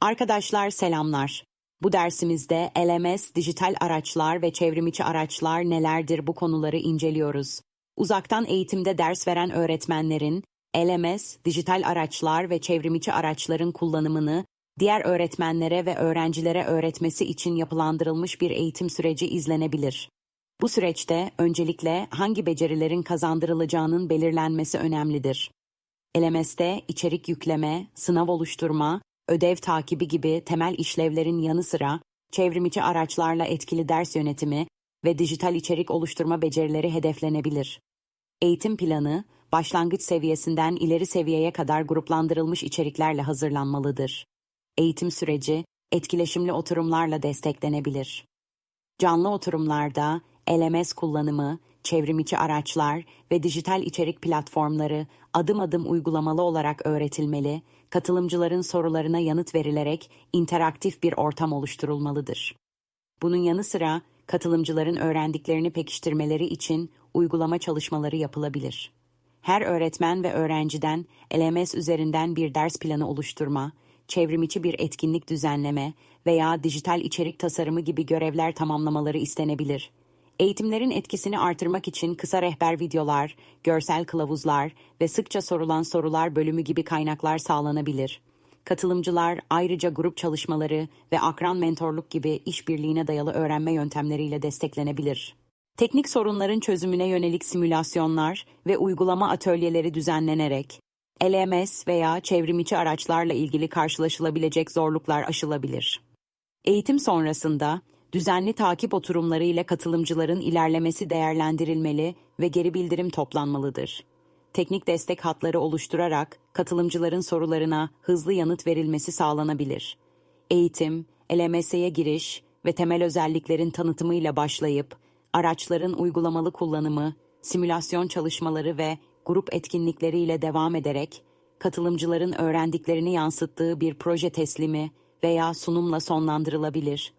Arkadaşlar selamlar. Bu dersimizde LMS, dijital araçlar ve çevrimiçi araçlar nelerdir bu konuları inceliyoruz. Uzaktan eğitimde ders veren öğretmenlerin LMS, dijital araçlar ve çevrimiçi araçların kullanımını diğer öğretmenlere ve öğrencilere öğretmesi için yapılandırılmış bir eğitim süreci izlenebilir. Bu süreçte öncelikle hangi becerilerin kazandırılacağının belirlenmesi önemlidir. LMS'te içerik yükleme, sınav oluşturma, ödev takibi gibi temel işlevlerin yanı sıra çevrimiçi araçlarla etkili ders yönetimi ve dijital içerik oluşturma becerileri hedeflenebilir. Eğitim planı, başlangıç seviyesinden ileri seviyeye kadar gruplandırılmış içeriklerle hazırlanmalıdır. Eğitim süreci, etkileşimli oturumlarla desteklenebilir. Canlı oturumlarda LMS kullanımı, çevrimiçi araçlar ve dijital içerik platformları adım adım uygulamalı olarak öğretilmeli, katılımcıların sorularına yanıt verilerek interaktif bir ortam oluşturulmalıdır. Bunun yanı sıra katılımcıların öğrendiklerini pekiştirmeleri için uygulama çalışmaları yapılabilir. Her öğretmen ve öğrenciden LMS üzerinden bir ders planı oluşturma, çevrimiçi bir etkinlik düzenleme veya dijital içerik tasarımı gibi görevler tamamlamaları istenebilir. Eğitimlerin etkisini artırmak için kısa rehber videolar, görsel kılavuzlar ve sıkça sorulan sorular bölümü gibi kaynaklar sağlanabilir. Katılımcılar ayrıca grup çalışmaları ve akran mentorluk gibi işbirliğine dayalı öğrenme yöntemleriyle desteklenebilir. Teknik sorunların çözümüne yönelik simülasyonlar ve uygulama atölyeleri düzenlenerek LMS veya çevrimiçi araçlarla ilgili karşılaşılabilecek zorluklar aşılabilir. Eğitim sonrasında düzenli takip oturumları ile katılımcıların ilerlemesi değerlendirilmeli ve geri bildirim toplanmalıdır. Teknik destek hatları oluşturarak katılımcıların sorularına hızlı yanıt verilmesi sağlanabilir. Eğitim, LMS'ye giriş ve temel özelliklerin tanıtımıyla başlayıp araçların uygulamalı kullanımı, simülasyon çalışmaları ve grup etkinlikleriyle devam ederek katılımcıların öğrendiklerini yansıttığı bir proje teslimi veya sunumla sonlandırılabilir.